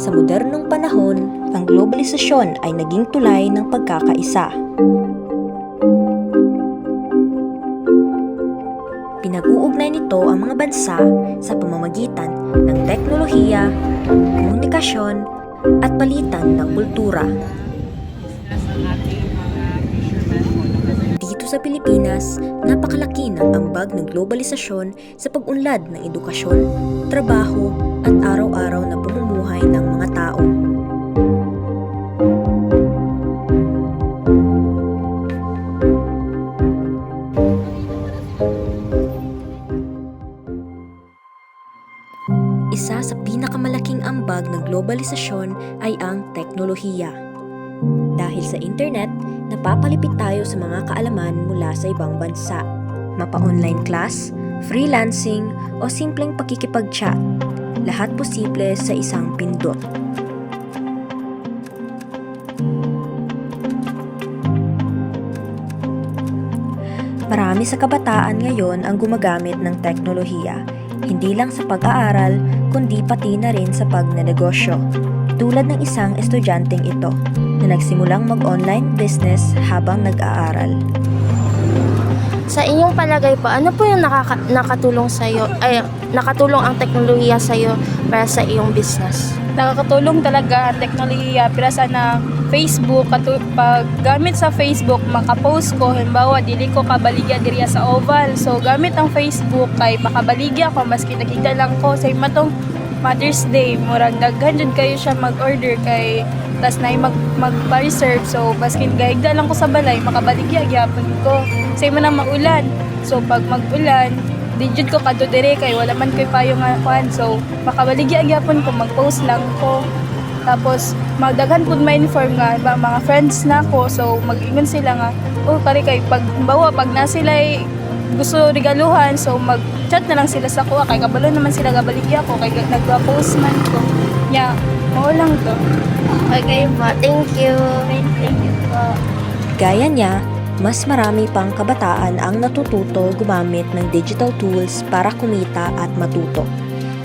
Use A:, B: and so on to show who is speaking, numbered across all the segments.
A: Sa modernong panahon, ang globalisasyon ay naging tulay ng pagkakaisa. Pinag-uugnay nito ang mga bansa sa pamamagitan ng teknolohiya, komunikasyon, at palitan ng kultura. Dito sa Pilipinas, napakalaki ng ambag ng globalisasyon sa pag-unlad ng edukasyon, trabaho, at araw-araw na ambag ng globalisasyon ay ang teknolohiya. Dahil sa internet, napapalipit tayo sa mga kaalaman mula sa ibang bansa. Mapa-online class, freelancing, o simpleng pakikipag-chat. Lahat posible sa isang pindot. Marami sa kabataan ngayon ang gumagamit ng teknolohiya, hindi lang sa pag-aaral, kundi pati na rin sa pagnenegosyo. Tulad ng isang estudyanteng ito na nagsimulang mag-online business habang nag-aaral.
B: Sa inyong palagay po, ano po yung nakaka- nakatulong sa iyo ay nakatulong ang teknolohiya sa iyo para sa iyong business?
C: Nakakatulong talaga ang teknolohiya. Para sa na Facebook. Katu pag gamit sa Facebook makapost ko. Halimbawa dili ko kabaligya diriya sa oval. So gamit ang Facebook kay makabaligya ko. Maski nakita lang ko. Sa matong Mother's Day. Murag daghan jud kayo siya mag-order kay tas na mag magpa-reserve so maski gaigda lang ko sa balay makabaligya gyapon ko. Say man ang maulan. So pag mag-ulan di jud ko kadto dire kay wala man koy payo nga kuan so makabaligya gyapon ko mag-post lang ko. Tapos magdaghan pud ma-inform nga ba mga friends na ko. So mag-ingon sila nga oh kari kay pag bawa pag na sila gusto regaluhan so mag-chat na lang sila sa kuha. Kay kabalo naman sila gabaligya ko. Kay nagpa-post man ko. Nya mao lang to.
B: Okay po, thank you.
C: thank you. Po
A: Gaya niya, mas marami pang kabataan ang natututo gumamit ng digital tools para kumita at matuto.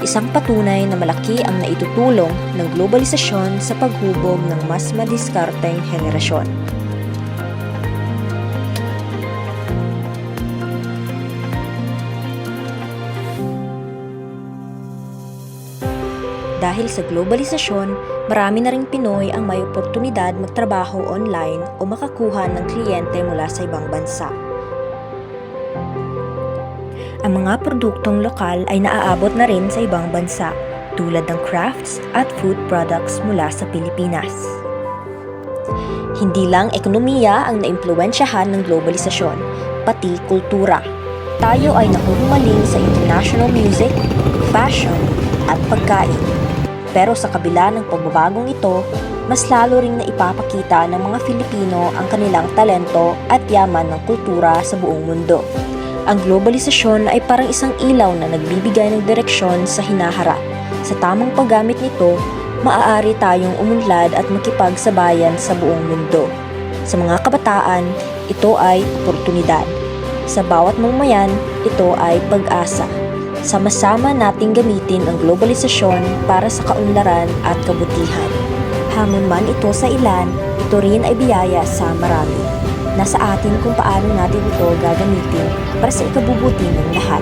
A: Isang patunay na malaki ang naitutulong ng globalisasyon sa paghubog ng mas madiskarteng henerasyon. Dahil sa globalisasyon, marami na ring Pinoy ang may oportunidad magtrabaho online o makakuha ng kliyente mula sa ibang bansa. Ang mga produktong lokal ay naaabot na rin sa ibang bansa, tulad ng crafts at food products mula sa Pilipinas. Hindi lang ekonomiya ang naimpluwensyahan ng globalisasyon, pati kultura. Tayo ay nahuhumaling sa international music, fashion, at pagkain. Pero sa kabila ng pagbabagong ito, mas lalo ring naipapakita ng mga Filipino ang kanilang talento at yaman ng kultura sa buong mundo. Ang globalisasyon ay parang isang ilaw na nagbibigay ng direksyon sa hinaharap. Sa tamang paggamit nito, maaari tayong umunlad at makipagsabayan sa buong mundo. Sa mga kabataan, ito ay oportunidad. Sa bawat mamayan, ito ay pag-asa. Sama-sama nating gamitin ang globalisasyon para sa kaunlaran at kabutihan. Hamon man ito sa ilan, ito rin ay biyaya sa marami. Nasa atin kung paano natin ito gagamitin para sa ikabubuti ng lahat.